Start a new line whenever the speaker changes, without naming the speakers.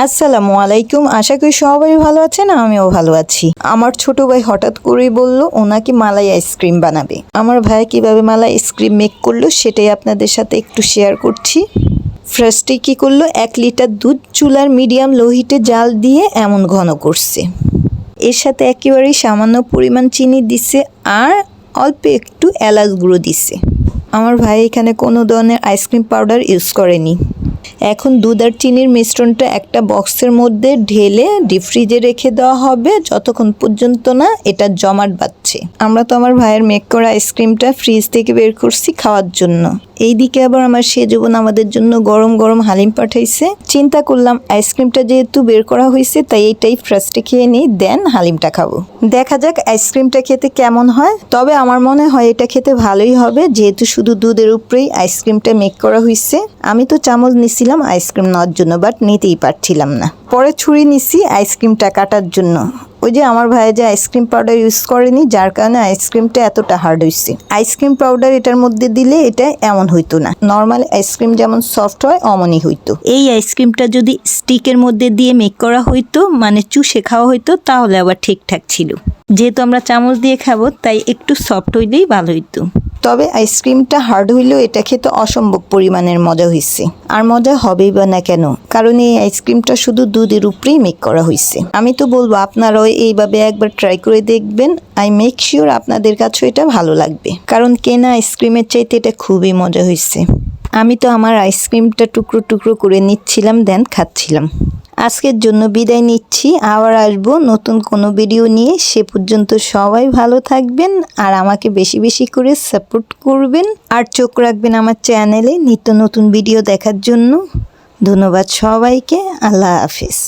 আসসালামু আলাইকুম। আশা করি সবাই ভালো আছেন, আমিও ভালো আছি। আমার ছোট ভাই হঠাৎ করেই বলল, ওনাকে মালাই আইসক্রিম বানাবে। আমার ভাই কীভাবে মালাই আইসক্রিম মেক করল, সেটাই আপনাদের সাথে একটু শেয়ার করছি। ফার্স্টে কি করল, এক লিটার দুধ চুলার মিডিয়াম লো হিটে জাল দিয়ে এমন ঘন করছে। এর সাথে একেবারেই সামান্য পরিমাণ চিনি দিছে আর অল্প একটু এলাচ গুঁড়ো দিছে। আমার ভাই এখানে কোনো ধরনের আইসক্রিম পাউডার ইউজ করেনি। এখন দুধ আর চিনির মিশ্রণটা একটা বক্সের মধ্যে ঢেলে ডিপ ফ্রিজে রেখে দেওয়া হবে, যতক্ষণ পর্যন্ত না এটা জমাট বাঁধছে। আমরা তো আমার ভাইয়ের মেক করা আইসক্রিমটা ফ্রিজ থেকে বের করছি খাওয়ার জন্য। এইদিকে আবার আমার সে সেজবন আমাদের জন্য গরম গরম হালিম পাঠাইছে। চিন্তা করলাম আইসক্রিমটা যেহেতু বের করা হয়েছে তাই এইটাই ফার্স্টে খেয়ে নিই, দেন হালিমটা খাব। দেখা যাক আইসক্রিমটা খেতে কেমন হয়, তবে আমার মনে হয় এটা খেতে ভালোই হবে, যেহেতু শুধু দুধের উপরেই আইসক্রিমটা মেক করা হয়েছে আমি তো চামচ নিছিলাম আইসক্রিম নেওয়ার জন্য বাট নিতেই পারছিলাম না। পরে ছুরি নিছি আইসক্রিমটা কাটার জন্য। ওই যে আমার ভাই যে আইসক্রিম পাউডার ইউজ করেনি, যার কারণে আইসক্রিমটা এতটা হার্ড হয়েছে আইসক্রিম পাউডার এটার মধ্যে দিলে এটা এমন হইতো না। নর্মাল আইসক্রিম যেমন সফট হয়, অমনই হইতো। এই আইসক্রিমটা যদি স্টিকের মধ্যে দিয়ে মেক করা হইতো মানে চুষে খাওয়া হইতো, তাহলে আবার ঠিকঠাক ছিল। যেহেতু আমরা চামচ দিয়ে খাব, তাই একটু সফট হইলেই ভালো হইতো। তবে আইসক্রিমটা হার্ড হইলেও এটা খেতে অসম্ভব পরিমাণের মজা হয়েছে আর মজা হবেই বা না কেন? কারণ এই আইসক্রিমটা শুধু দুধের উপরেই মেক করা হয়েছে আমি তো বলব, আপনারাও এইভাবে একবার ট্রাই করে দেখবেন। আই মেক শিওর আপনাদের কাছেও এটা ভালো লাগবে। কারণ কেনা আইসক্রিমের চাইতে এটা খুবই মজা হয়েছে আমি তো আমার আইসক্রিমটা টুকরো টুকরো করে নিচ্ছিলাম, দেন খাচ্ছিলাম। আজকের জন্য বিদায় নিচ্ছি, আবার আসব নতুন কোনো ভিডিও নিয়ে। সে পর্যন্ত সবাই ভালো থাকবেন আর আমাকে বেশি বেশি করে সাপোর্ট করবেন। আর চোখ রাখবেন আমার চ্যানেলে নিত্য নতুন ভিডিও দেখার জন্য। ধন্যবাদ সবাইকে, আল্লাহ হাফিজ।